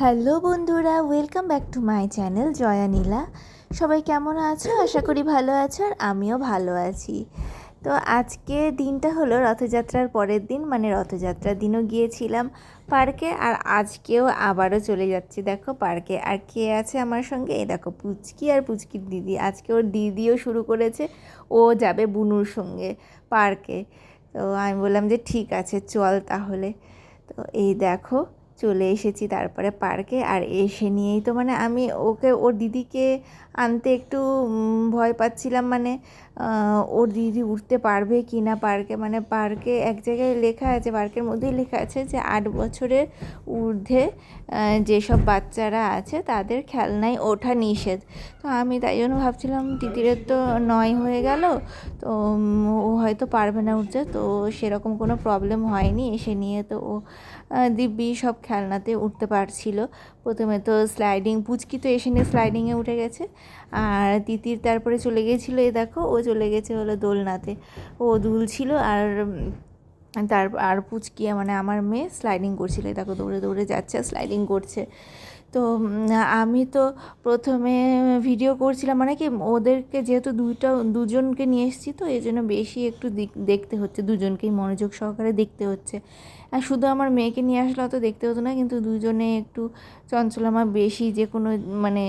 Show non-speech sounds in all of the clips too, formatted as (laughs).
Hello বন্ধুরা welcome back to my channel Joya Nila. সবাই কেমন আছো? আশা করি ভালো আছো আর আমিও ভালো আছি। তো আজকে দিনটা হলো রথযাত্রার পরের দিন মানে রথযাত্রার দিনও গিয়েছিলাম পার্কে আর আজকেও আবারও চলে যাচ্ছি। দেখো পার্কে আর কে আছে আমার সঙ্গে? এই দেখো পুচকি আর পুচকির দিদি। আজকে ওর দিদিও শুরু করেছে, ও যাবে বুনুর সঙ্গে পার্কে। তো আমি বললাম যে ঠিক আছে, চল তাহলে। তো এই দেখো চলে এসেছি তারপরে পার্কে। আর এসে নিয়েই তো মানে আমি ওকে ওর দিদিকে আনতে একটু ভয় পাচ্ছিলাম মানে ওর দিদি উঠতে পারবে কি না পার্কে। মানে পার্কে এক জায়গায় লেখা আছে, পার্কের মধ্যেই লেখা আছে যে আট বছরের ঊর্ধ্বে যেসব বাচ্চারা আছে তাদের খেলনায় ওঠা নিষেধ। তো আমি তাই জন্য ভাবছিলাম তিতিরের তো নয় হয়ে গেল, তো ও হয়তো পারবে না উঠতে। তো সেরকম কোনো প্রবলেম হয়নি। এসে নিয়ে তো ও দিব্যি সব খেলনাতে উঠতে পারছিল। প্রথমে তো স্লাইডিং পুচকি তো এসে নিয়ে স্লাইডিংয়ে উঠে গেছে। আর তিতির তারপরে চলে গিয়েছিল এ দেখো, ও চলে গেছে হলো দোলনাতে। ও দুলছিল আর তার, আর পুচকি মানে আমার মেয়ে স্লাইডিং করছিল। দেখো, দৌড়ে দৌড়ে যাচ্ছে স্লাইডিং করছে। তো আমি তো প্রথমে ভিডিও করছিলাম মানে কি ওদেরকে যেহেতু দুইটা, দুজনকে নিয়ে এসেছি তো এই জন্য বেশি একটু দেখতে হচ্ছে, দুজনকেই মনোযোগ সহকারে দেখতে হচ্ছে। আর শুধু আমার মেয়েকে নিয়ে আসলে অত দেখতে হতো না, কিন্তু দুজনে একটু চঞ্চলামা বেশি, যে কোনো মানে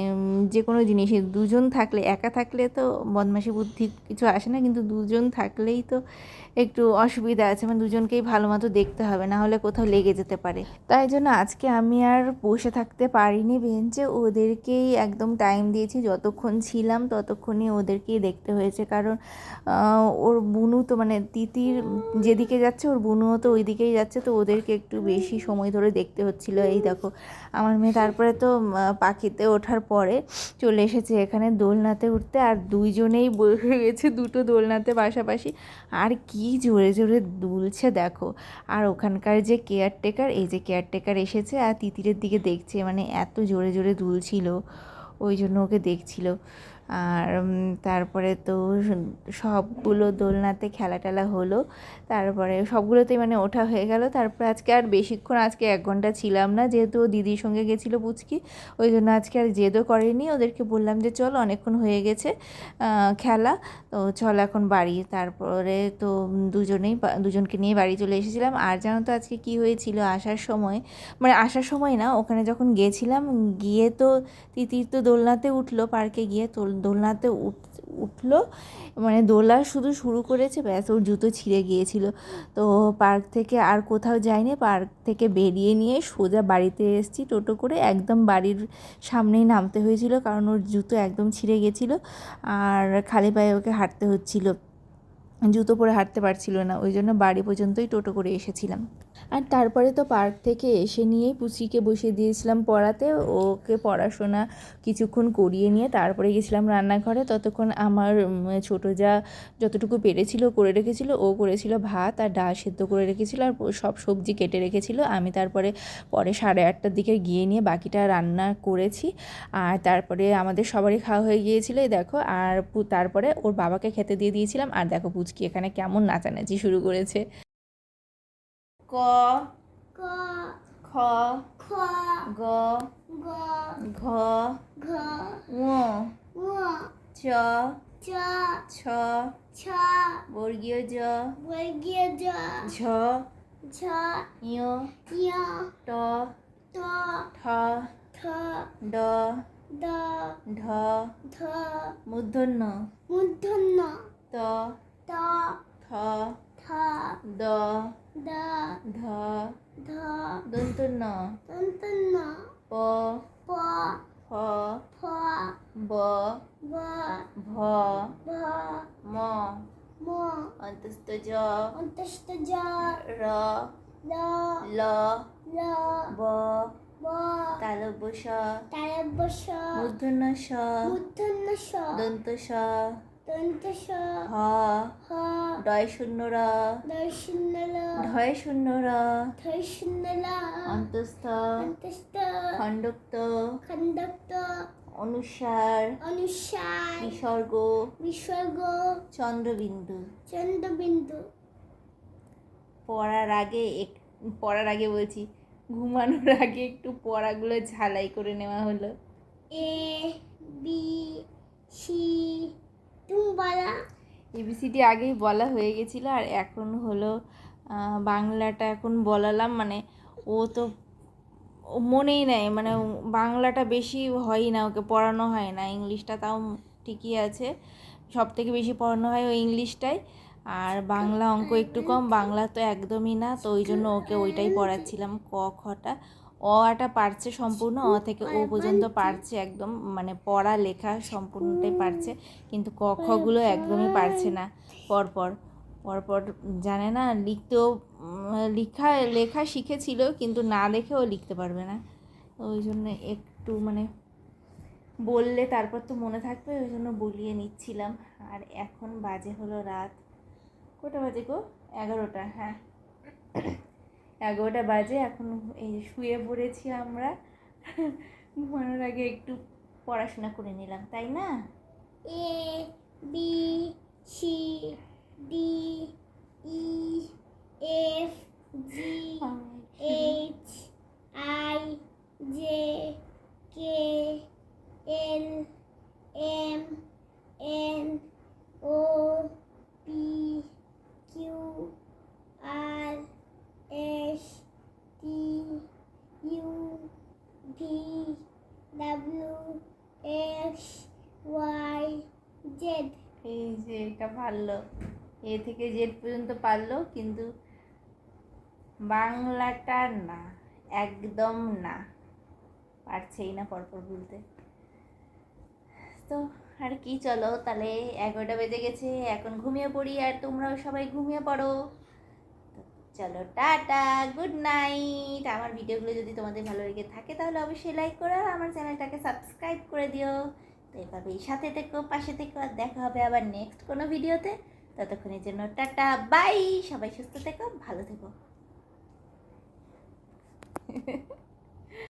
যে কোনো জিনিসই। দুজন থাকলে, একা থাকলে তো বদমাশি বুদ্ধি কিছু আসে না, কিন্তু দুজন থাকলেই তো একটু অসুবিধা আছে। মানে দুজনকেই ভালো মতো দেখতে হবে, না হলে কোথাও লেগে যেতে পারে। তাই জন্য আজকে আমি আর বসে থাকতে পারিনি বেঞ্চে। ওদেরকেই একদম টাইম দিয়েছি। যতক্ষণ ছিলাম, ততক্ষণই ওদেরকেই দেখতে হয়েছে। কারণ ওর বুনু তো মানে তিতির যেদিকে যাচ্ছে, ওর বুনুও তো ওই দিকেই যাচ্ছে। তো ওদেরকে একটু বেশি সময় ধরে দেখতে হচ্ছিল। এই দেখো, আমার মেয়ে তারপরে তো পাখিতে ওঠার পরে চলে এসেছে এখানে দোলনাতে উঠতে আর দুইজনেই বসে গেছে দুটো দোলনাতে পাশাপাশি। আর কি জোরে জোরে দুলছে দেখো। আর ওখানকার যে কেয়ারটেকার, এই যে কেয়ারটেকার এসেছে আর তিতিরের দিকে দেখছে মানে এত জোরে জোরে দুলছিল, ওই জন্য ওকে দেখছিল। আর তারপরে তো সবগুলো দোলনাতে খেলা টেলা হলো। তারপরে সবগুলোতেই মানে ওঠা হয়ে গেল। তারপরে আজকে আর বেশিক্ষণ আজকে এক ঘণ্টা ছিলাম না, যেহেতু দিদির সঙ্গে গেছিল পুচকি, ওই জন্য আজকে আর জেদও করেনি। ওদেরকে বললাম যে, চল অনেকক্ষণ হয়ে গেছে খেলা। তো চল এখন বাড়ি। তারপরে তো দুজনেই দুজনকে নিয়ে বাড়ি চলে এসেছিলাম। আর জানো তো আজকে কি হয়েছিল আসার সময়? মানে আসার সময় না, ওখানে যখন গেছিলাম, গিয়ে তো তিতির তো দোলনাতে উঠল, পার্কে গিয়ে তো দোলনাতে উঠ, উঠল। মানে দোলা শুধু শুরু করেছে, ব্যাস ওর জুতো ছিঁড়ে গিয়েছিল। তো পার্ক থেকে আর কোথাও যাইনি পার্ক থেকে বেরিয়ে নিয়ে সোজা বাড়িতে এসেছি টোটো করে। একদম বাড়ির সামনেই নামতে হয়েছিল, কারণ ওর জুতো একদম ছিঁড়ে গেছিল আর খালি পায়ে ওকে হাঁটতে হচ্ছিল। জুতো পরে হাঁটতে পারছিল না, ওই জন্য বাড়ি পর্যন্তই টোটো করে এসেছিলাম। আর তারপরে তো পার্ক থেকে এসে নিয়েই পুচিকে বসিয়ে দিয়েছিলাম পড়াতে, ওকে পড়াশোনা কিছুক্ষণ করিয়ে নিয়ে তারপরে গেছিলাম রান্নাঘরে। ততক্ষণ আমার ছোটো যা যতটুকু পেরেছিল করে রেখেছিল, ও করেছিল ভাত আর ডাল সেদ্ধ করে রেখেছিল আর সব সবজি কেটে রেখেছিল। আমি তারপরে পরে সাড়ে আটটার দিকে গিয়ে নিয়ে বাকিটা রান্না করেছি। আর তারপরে আমাদের সবারই খাওয়া হয়ে গিয়েছিল দেখো। আর তারপরে ওর বাবাকে খেতে দিয়ে দিয়েছিলাম। আর দেখো পুচকি এখানে কেমন নাচানাচি শুরু করেছে? ক। ক। খ। খ। গ। গ। ঘ। ঘ। ঙ। ঙ। চ। চ। ছ। ছ। বর্গীয় জ। বর্গীয় জ। ঝ। ঝ। ইয় য় ট। ট। ঠ। ঠ। ড। ড। ঢ। ধ মূর্ধন্য। মূর্ধন্য। ত। ত থ থ দ দ ধ ধ দন্তন্য দন্তন্য প প ফ ফ ব ব ভ ভ ম ম অন্তস্থ জ অন্তস্থ জ র ল ল ল ব ব তালব্য স তালব্য স মূর্ধন্য স মূর্ধন্য স দন্ত স দন্ত স হ। হ। ডয় শূন্য র দর্শন্য ল ঢয় শূন্য র ধর্ষণ্য ল অন্তস্থ। অন্তস্থ। খণ্ডক্ত। খণ্ডক্ত। অনুসার। অনুসার। বিসর্গ। বিসর্গ। চন্দ্রবিন্দু। চন্দ্রবিন্দু। পড়ার আগে এক পড়ার আগে বলছি ঘুমানোর আগে একটু পড়াগুলো ঝালাই করে নেওয়া হলো। এ বি সি তুমি বলা। এবিসিডি আগেই বলা হয়ে গেছিল আর এখন হলো বাংলাটা এখন বলালাম মানে ও তো মনেই নেয় মানে বাংলাটা বেশি হয় না, ওকে পড়ানো হয় না, ইংলিশটা তাও ঠিকই আছে সব থেকে বেশি পড়ানো হয় ওই ইংলিশটাই, আর বাংলা অঙ্ক একটু কম, বাংলা তো একদমই না, তো ওই জন্য ওকে ওইটাই পড়াচ্ছিলাম ক খটা অ আটা পারছে সম্পূর্ণ অ থেকে ও পর্যন্ত পারছে একদম মানে পড়া লেখা সম্পূর্ণটাই পারছে কিন্তু ক খগুলো একদমই পারছে না পরপর পরপর জানে না লিখতেও লেখা লেখা শিখেছিল কিন্তু না দেখেও লিখতে পারবে না ওই জন্য একটু মানে বললে তারপর তো মনে থাকবে ওই জন্য বলিয়ে নিচ্ছিলাম আর এখন বাজে হলো রাত কটা বাজে গো? এগারোটা হ্যাঁ। এগারোটা বাজে, এখন এই শুয়ে পড়েছি আমরা। ঘুমানোর আগে একটু পড়াশোনা করে নিলাম, তাই না? A B C D E F G H I J K L M N O P Q R S T U V W X Y Z. এই যে, এটা পারল। এ থেকে জেড পর্যন্ত পারল, কিন্তু বাংলাটা না, একদম না। পারছেই না পরপর বলতে। তো, আর কি চলো, তাহলে এগারোটা বেজে গেছে, এখন ঘুমিয়ে পড়ি, আর তোমরাও সবাই ঘুমিয়ে পড়ো। চলো, টাটা, গুড নাইট। আমার ভিডিওগুলো যদি তোমাদের ভালো লেগে থাকে, তাহলে অবশ্যই লাইক করো, আর আমার চ্যানেলটাকে সাবস্ক্রাইব করে দিও। তো এভাবেই সাথে থেকো, পাশে থেকো, আর দেখা হবে আবার নেক্সট কোনো ভিডিওতে। ততক্ষণের জন্য টাটা বাই সবাই সুস্থ থেকো, ভালো থেকো। (laughs)